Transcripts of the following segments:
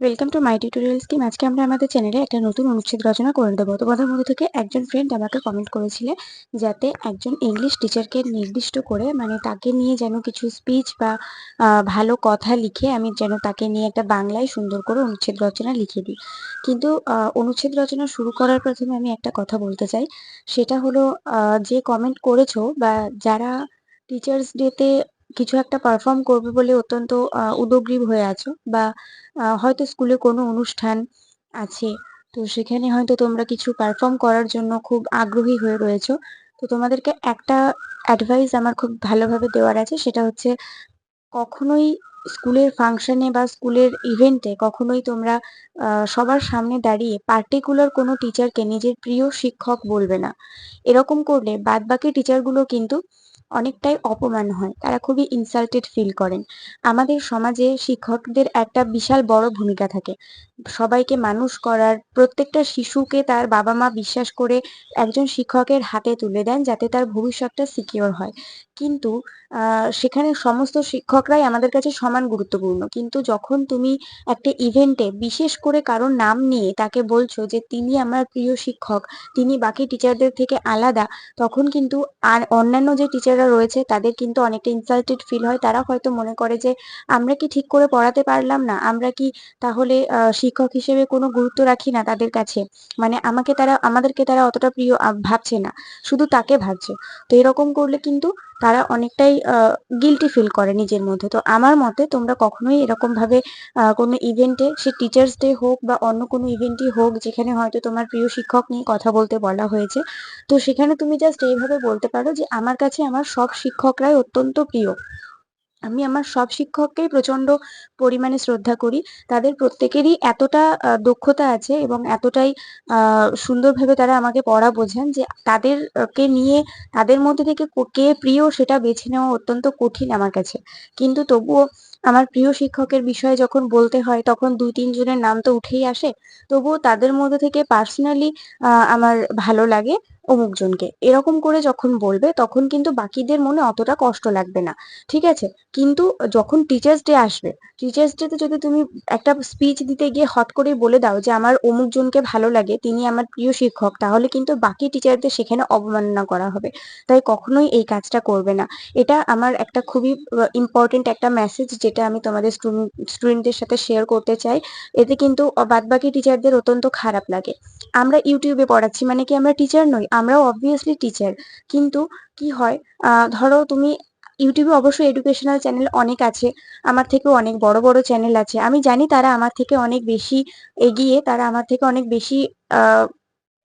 Welcome to my tutorial scheme আজকে আমরা আমাদের চ্যানেলে একটা নতুন অনুচ্ছেদ রচনা করে দেবো। তোমাদের মধ্যে থেকে একজন ফ্রেন্ড আমাকে কমেন্ট করেছিলে যাতে একজন ইংলিশ টিচারকে নির্দিষ্ট করে মানে তাকে নিয়ে যেন কিছু স্পিচ বা ভালো কথা লিখে আমি যেন তাকে নিয়ে একটা বাংলায় সুন্দর করে অনুচ্ছেদ রচনা লিখে দিই। কিন্তু অনুচ্ছেদ রচনা শুরু করার প্রথমে আমি একটা কথা বলতে চাই। সেটা হলো যে কমেন্ট করেছ বা যারা টিচার্স ডেতে কিছু একটা পারফর্ম করবে বলে অত্যন্ত উদগ্রীব হয়ে আছো বা হয়তো স্কুলে কোনো অনুষ্ঠান আছে, তো সেখানে হয়তো তোমরা কিছু পারফর্ম করার জন্য খুব আগ্রহী হয়ে রয়েছো। তো তোমাদেরকে একটা অ্যাডভাইস আমার খুব ভালোভাবে দেওয়ার আছে, সেটা হচ্ছে কখনোই স্কুলের ফাংশনে বা স্কুলের ইভেন্টে কখনোই তোমরা সবার সামনে দাঁড়িয়ে পার্টিকুলার কোনো টিচারকে নিজের প্রিয় শিক্ষক বলবে না। এরকম করলে বাদবাকি টিচারগুলো কিন্তু অনেকটাই অপমান হয়। তারা খুবই ইনসাল্টেড ফিল করেন। আমাদের সমাজে শিক্ষকদের একটা বিশাল বড় ভূমিকা থাকে। সবাইকে মানুষ করার প্রত্যেকটা শিশুকে তার বাবা মা বিশ্বাস করে একজন শিক্ষকের হাতে তুলে দেন যাতে তার ভবিষ্যৎটা সিকিওর হয়। কিন্তু সেখানে সমস্ত শিক্ষকরাই আমাদের কাছে সমান গুরুত্বপূর্ণ। কিন্তু যখন তুমি একটা ইভেন্টে বিশেষ করে কারোর নাম নিয়ে তাকে বলছো যে, তিনি আমার প্রিয় শিক্ষক, তিনি বাকি টিচারদের থেকে আলাদা, তখন কিন্তু আর অন্যান্য যে টিচাররা রয়েছে, তাদের কিন্তু অনেকটা ইনসাল্টেড ফিল হয়। তারা হয়তো মনে করে যে, আমরা কি ঠিক করে পড়াতে পারলাম না? আমরা কি তাহলে শিক্ষক হিসেবে কোনো গুরুত্ব রাখি না তাদের কাছে? মানে আমাকে তারা, আমাদেরকে তারা অতটা প্রিয় ভাবছে না। শুধু তাকে ভাবছে। তো এরকম করলে কিন্তু তারা অনেকটাই গিলটি ফিল করে নিজের মধ্যে। তো আমার মতে তোমরা কখনোই এরকম ভাবে কোনো ইভেন্টে সে টিচার্স ডে হোক বা অন্য কোনো ইভেন্টই হোক, যেখানে হয়তো তোমার প্রিয় শিক্ষক নিয়ে কথা বলতে বলা হয়েছে, তো সেখানে তুমি জাস্ট এইভাবে বলতে পারো যে আমার কাছে আমার সব শিক্ষকরাই অত্যন্ত প্রিয়। আমি আমার সব শিক্ষককেই প্রচণ্ড পরিমাণে শ্রদ্ধা করি। তাদের প্রত্যেকেরই এতটা দক্ষতা আছে এবং এতটাই সুন্দরভাবে তারা আমাকে পড়া বোঝান যে তাদেরকে নিয়ে, তাদের মধ্যে থেকে কে প্রিয় সেটা বেছে নেওয়া অত্যন্ত কঠিন আমার কাছে। কিন্তু তবুও আমার প্রিয় শিক্ষকের বিষয়ে যখন বলতে হয়, তখন দুই তিনজনের নাম তো উঠেই আসে। তবুও তাদের মধ্যে থেকে পার্সোনালি আমার ভালো লাগে। অমুক জনকে এরকম করে যখন বলবে, তখন কিন্তু বাকিদের মনে অতটা কষ্ট লাগবে না। ঠিক আছে? কিন্তু যখন টিচার্স ডে আসবে টিচার্স ডেতে যদি তুমি একটা স্পিচ দিতে গিয়ে হট করে বলে দাও যে, আমার অমুক জনকে ভালো লাগে, তিনি আমার প্রিয় শিক্ষক, তাহলে কিন্তু বাকি টিচারদের সেখানে অবমাননা করা হবে। তাই কখনোই এই কাজটা করবে না। এটা আমার একটা খুবই ইম্পর্টেন্ট একটা মেসেজ যেটা আমি তোমাদের স্টুডেন্টদের সাথে শেয়ার করতে চাই। এতে কিন্তু বাদবাকি টিচারদের অত্যন্ত খারাপ লাগে। আমরা ইউটিউবে পড়াচ্ছি মানে কি আমরা টিচার নই। আমরাও অবভিয়াসলি টিচার কিন্তু কি হয় ধরো তুমি ইউটিউবে অবশ্যই এডুকেশনাল চ্যানেল অনেক আছে, আমার থেকেও অনেক বড় বড় চ্যানেল আছে। আমি জানি তারা আমার থেকে অনেক বেশি এগিয়ে, তারা আমার থেকে অনেক বেশি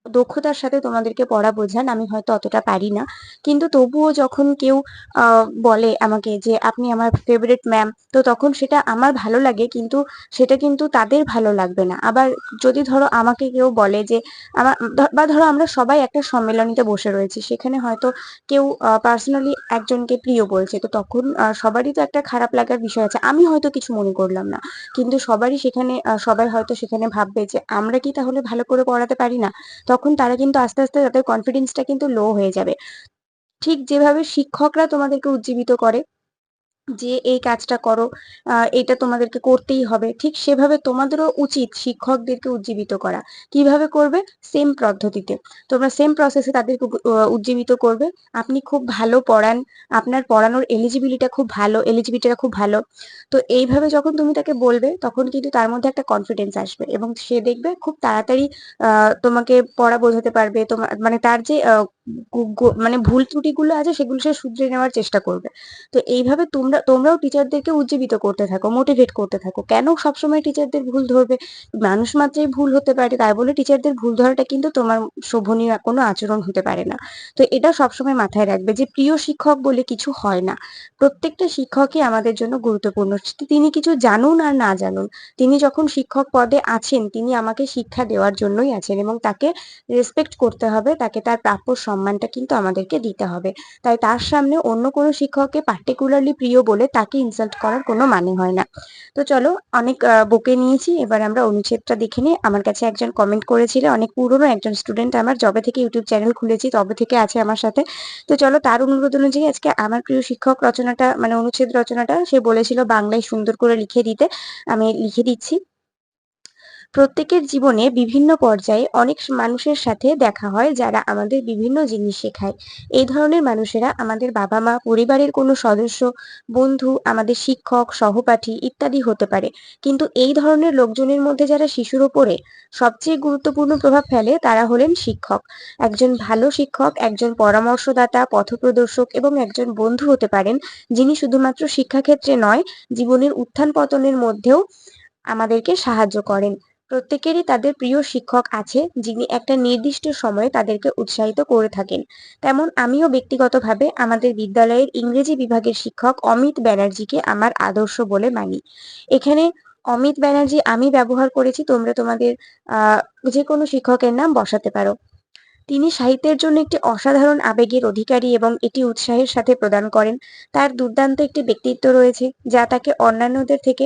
দক্ষতার সাথে তোমাদেরকে পড়া বোঝান, আমি হয়তো অতটা পারি না। কিন্তু তবুও যখন কেউ বলে আমাকে যে, আপনি আমার ফেভারিট ম্যাম তো তখন সেটা আমার ভালো লাগে, কিন্তু সেটা কিন্তু তাদের ভালো লাগবে না। আবার যদি ধরো আমাকে কেউ বলে যে আমার বা ধরো আমরা সবাই একটা সম্মেলনীতে বসে রয়েছি, সেখানে হয়তো কেউ পার্সোনালি একজনকে প্রিয় বলছে, তো তখন সবারই তো একটা খারাপ লাগার বিষয় আছে। আমি হয়তো কিছু মনে করলাম না, কিন্তু সবারই সেখানে সবাই হয়তো সেখানে ভাববে যে, আমরা কি তাহলে ভালো করে পড়াতে পারি না? তখন তারা কিন্তু আস্তে আস্তে তাদের কনফিডেন্সটা কিন্তু লো হয়ে যাবে। ঠিক যেভাবে শিক্ষকরা তোমাদেরকে উজ্জীবিত করে যে এই কাজটা করো এটা তোমাদেরকে করতেই হবে। ঠিক সেভাবে তোমাদেরও উচিত শিক্ষকদেরকে উজ্জীবিত করা। কীভাবে করবে? সেম পদ্ধতিতে। তোমরা সেম প্রসেসে তাদেরকে উজ্জীবিত করবে। আপনি খুব ভালো পড়ান, আপনার পড়ানোর এলিজিবিলিটা খুব ভালো এলিজিবিলিটিটা খুব ভালো। তো এইভাবে যখন তুমি তাকে বলবে, তখন কিন্তু তার মধ্যে একটা কনফিডেন্স আসবে এবং সে দেখবে খুব তাড়াতাড়ি তোমাকে পড়া বোঝাতে পারবে। তোমার মানে তার যে মানে ভুল ত্রুটিগুলো আছে সেগুলো সে শুধরে নেওয়ার চেষ্টা করবে। তো এইভাবে তোমরা, তোমরাও টিচারদেরকে উজ্জীবিত করতে থাকো মোটিভেট করতে থাকো। কেন সবসময় টিচারদের ভুল ধরবে? মানুষ মাত্রই ভুল হতে পারে, তাই বলে টিচারদের ভুল ধরাটা কিন্তু তোমার শোভনীয় কোনো আচরণ হতে পারে না। তো এটা সবসময় মাথায় রাখবে যে প্রিয় শিক্ষক বলে কিছু হয় না। প্রত্যেকটা শিক্ষকই আমাদের জন্য গুরুত্বপূর্ণ। তিনি কিছু জানুন আর না জানুন। তিনি যখন শিক্ষক পদে আছেন, তিনি আমাকে শিক্ষা দেওয়ার জন্যই আছেন এবং তাকে রেসপেক্ট করতে হবে, তাকে তার প্রাপ্য সম্মানটা কিন্তু আমাদেরকে দিতে হবে। তাই তার সামনে অন্য কোনো শিক্ষককে পার্টিকুলারলি প্রিয় বলে তাকে ইনসাল্ট করার কোনো মানে হয় না। তো চলো অনেক বকে নিয়েছি। এবার আমরা অনুচ্ছেদটা দেখে নিই। আমার কাছে একজন কমেন্ট করেছিল, অনেক পুরনো একজন স্টুডেন্ট আমার। যবে থেকে ইউটিউব চ্যানেল খুলেছি, তবে থেকে আছে আমার সাথে। তো চলো তার অনুরোধ অনুযায়ী আজকে আমার প্রিয় শিক্ষক রচনাটা মানে অনুচ্ছেদ রচনাটা, সে বলেছিল বাংলায় সুন্দর করে লিখে দিতে। আমি লিখে দিচ্ছি। প্রত্যেকের জীবনে বিভিন্ন পর্যায়ে অনেক মানুষের সাথে দেখা হয় যারা আমাদের বিভিন্ন জিনিস শেখায়। এই ধরনের মানুষেরা আমাদের বাবা মা পরিবারের কোনো সদস্য, বন্ধু, আমাদের শিক্ষক, সহপাঠী ইত্যাদি হতে পারে। কিন্তু এই ধরনের লোকজনের মধ্যে যারা শিশুর ওপরে সবচেয়ে গুরুত্বপূর্ণ প্রভাব ফেলে তারা হলেন শিক্ষক। একজন ভালো শিক্ষক, একজন পরামর্শদাতা, পথপ্রদর্শক এবং একজন বন্ধু হতে পারেন যিনি শুধুমাত্র শিক্ষাক্ষেত্রে নয়, জীবনের উত্থান পতনের মধ্যেও আমাদেরকে সাহায্য করেন। প্রত্যেকেরই তাদের প্রিয় শিক্ষক আছে, যিনি একটা নির্দিষ্ট সময়ে তাদেরকে উৎসাহিত করে থাকেন। তেমন আমিও ব্যক্তিগতভাবে আমাদের বিদ্যালয়ের ইংরেজি বিভাগের শিক্ষক অমিত ব্যানার্জিকে আমার আদর্শ বলে মানি। এখানে অমিত ব্যানার্জি, আমি ব্যবহার করেছি, তোমরা তোমাদের যে কোনো শিক্ষকের নাম বসাতে পারো। তিনি সাহিত্যের জন্য একটি অসাধারণ আবেগের অধিকারী এবং এটি উৎসাহের সাথে প্রদান করেন। তার দুর্দান্ত একটি ব্যক্তিত্ব রয়েছে, যা তাকে অন্যান্যদের থেকে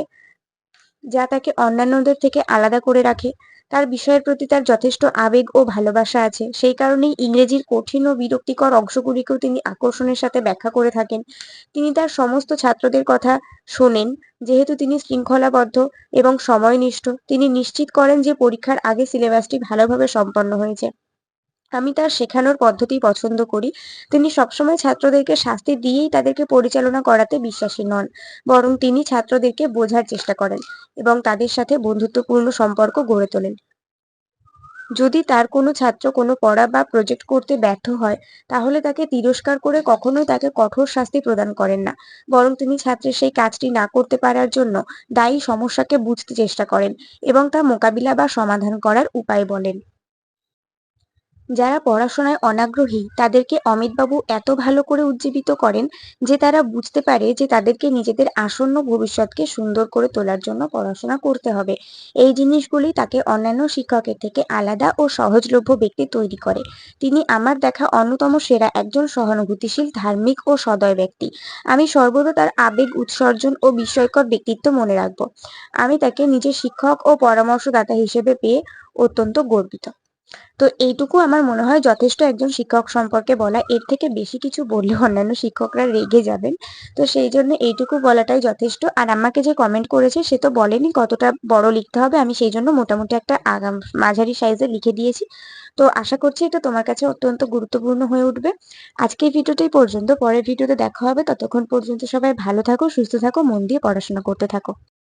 যা তাকে অন্যান্যদের থেকে আলাদা করে রাখে। তার বিষয়ের প্রতি তার যথেষ্ট আবেগ ও ভালোবাসা আছে। সেই কারণেই ইংরেজির কঠিন ও বিরক্তিকর অংশগুলিকেও তিনি আকর্ষণের সাথে ব্যাখ্যা করে থাকেন। তিনি তার সমস্ত ছাত্রদের কথা শোনেন, যেহেতু তিনি শৃঙ্খলাবদ্ধ এবং সময়নিষ্ঠ। তিনি নিশ্চিত করেন যে পরীক্ষার আগে সিলেবাসটি ভালোভাবে সম্পন্ন হয়েছে। আমি তার শেখানোর পদ্ধতি পছন্দ করি। তিনি সবসময় ছাত্রদেরকে শাস্তি দিয়েই তাদেরকে পরিচালনা করাতে বিশ্বাসী নন, বরং তিনি ছাত্রদেরকে বোঝার চেষ্টা করেন এবং তাদের সাথে বন্ধুত্বপূর্ণ সম্পর্ক গড়ে তোলেন। যদি তার কোনো ছাত্র কোনো পড়া বা প্রজেক্ট করতে ব্যর্থ হয়, তাহলে তাকে তিরস্কার করে কখনোই তাকে কঠোর শাস্তি প্রদান করেন না, বরং তিনি ছাত্রের সেই কাজটি না করতে পারার জন্য দায়ী সমস্যাকে বুঝতে চেষ্টা করেন এবং তা মোকাবিলা বা সমাধান করার উপায় বলেন। যারা পড়াশোনায় অনাগ্রহী, তাদেরকে অমিতবাবু এত ভালো করে উজ্জীবিত করেন যে তারা বুঝতে পারে যে তাদেরকে নিজেদের আসন্ন ভবিষ্যৎকে সুন্দর করে তোলার জন্য পড়াশোনা করতে হবে। এই জিনিসগুলি তাকে অন্যান্য শিক্ষকের থেকে আলাদা ও সহজলভ্য ব্যক্তি তৈরি করে। তিনি আমার দেখা অন্যতম সেরা একজন সহানুভূতিশীল, ধার্মিক ও সদয় ব্যক্তি। আমি সর্বদা তার আবেগ, উৎসর্জন ও বিস্ময়কর ব্যক্তিত্ব মনে রাখব। আমি তাকে নিজের শিক্ষক ও পরামর্শদাতা হিসেবে পেয়ে অত্যন্ত গর্বিত। তো এইটুকু আমার মনে হয় যথেষ্ট একজন শিক্ষক সম্পর্কে বলা। এর থেকে বেশি কিছু বললে অন্যান্য শিক্ষকরা রেগে যাবেন। তো সেই জন্য এইটুকু বলাটাই যথেষ্ট। আর আমাকে যে কমেন্ট করেছে সে তো বলেনি কতটা বড় লিখতে হবে। আমি সেই জন্য মোটামুটি একটা আগাম, মাঝারি সাইজে লিখে দিয়েছি। তো আশা করছি এটা তোমার কাছে অত্যন্ত গুরুত্বপূর্ণ হয়ে উঠবে। আজকের ভিডিওটাই পর্যন্ত। পরের ভিডিওতে দেখা হবে। ততক্ষণ পর্যন্ত সবাই ভালো থাকো, সুস্থ থাকো, মন দিয়ে পড়াশোনা করতে থাকো।